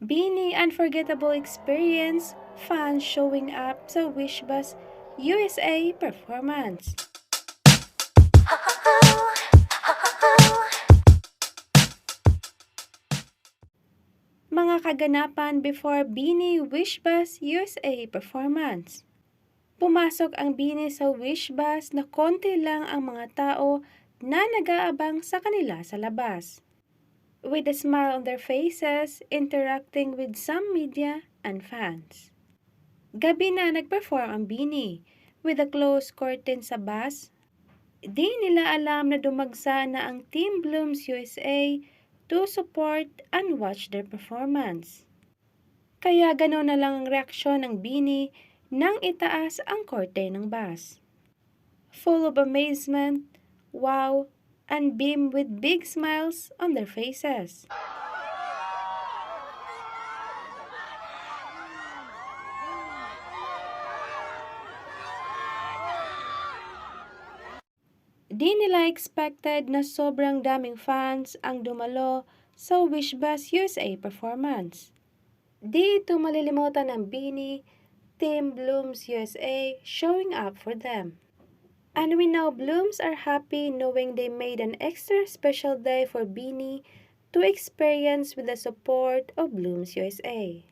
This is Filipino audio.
Beanie Unforgettable Experience, fans showing up sa Wish Bus USA performance. Mga kaganapan before Beanie Wish Bus USA performance. Pumasok ang Beanie sa Wish Bus na konti lang ang mga tao na nag-aabang sa kanila sa labas. With a smile on their faces, interacting with some media and fans. Gabi na nag-perform ang Beanie with a closed curtain sa bus. Di nila alam na dumagsa na ang Team Blooms USA to support and watch their performance. Kaya gano'n na lang ang reaksyon ng Beanie nang itaas ang curtain ng bus. Full of amazement, wow, and beam with big smiles on their faces. Di nila expected na sobrang daming fans ang dumalo sa Wish Bus USA performance. Di ito malilimutan ng Beanie, Team Blooms USA showing up for them. And we know Blooms are happy knowing they made an extra special day for Beanie to experience with the support of Blooms USA.